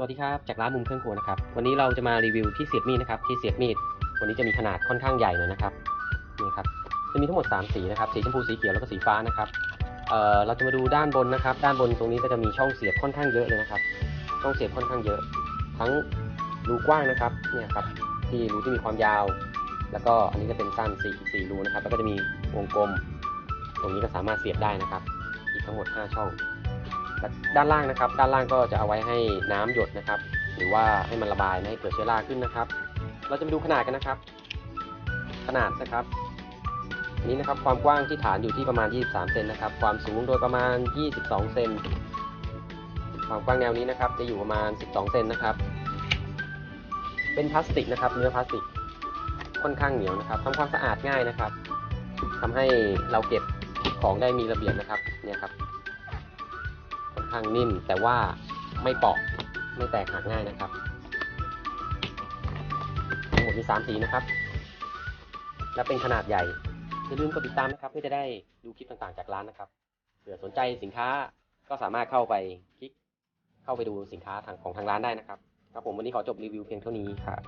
สวัสดีครับ จากร้านมุมเครื่องครัวนะครับ วันนี้เราจะมารีวิวที่เสียบมีดนะครับ ที่เสียบมีด วันนี้จะมีขนาดค่อนข้างใหญ่หน่อยนะครับ นี่ครับ จะมีทั้งหมด 3 สีนะครับ สีชมพู สีเขียว แล้วก็สีฟ้านะครับ เอ่อ เราจะมาดูด้านบนนะครับ ด้านบนตรงนี้ก็จะมีช่องเสียบค่อนข้างเยอะเลยนะครับ ช่องเสียบค่อนข้างเยอะ ทั้งรูกว้างนะครับ เนี่ยครับ ที่รูที่มีความยาว แล้วก็อันนี้จะเป็นสั้นสี่สี่รูนะครับ แล้วก็จะมีวงกลม ตรงนี้ก็สามารถเสียบได้นะครับ อีกทั้งหมด 5 ช่อง ด้านล่างนะครับ ด้านล่างก็จะเอาไว้ให้น้ำหยดนะครับ หรือว่าให้มันระบายไม่ให้เกิดเชื้อราขึ้นนะครับ เราจะมาดูขนาดกันนะครับ ขนาดนะครับอันนี้นะครับความกว้างที่ฐานอยู่ที่ประมาณ 23 เซนนะครับ ความสูงโดยประมาณ 22 เซน ความกว้างแนวนี้นะครับ จะอยู่ประมาณ 12 เซนนะครับ เป็นพลาสติกนะครับ เนื้อพลาสติก ค่อนข้างเหนียวนะครับทำความสะอาดง่ายนะครับทำให้เราเก็บของได้มีระเบียบนะครับ เนี่ยครับ ข้างนิ่ม แต่ว่าไม่เปาะไม่แตกหักง่ายนะครับทั้งหมดมี 3 สีนะครับ และเป็นขนาดใหญ่อย่าลืมกดติดตามนะครับเพื่อจะได้ดูคลิปต่างๆจากร้านนะครับเผื่อสนใจสินค้าก็สามารถเข้าไปคลิกเข้าไปดูสินค้าทางของทางร้านได้นะครับครับผมวันนี้ขอจบรีวิวเพียงเท่านี้ครับ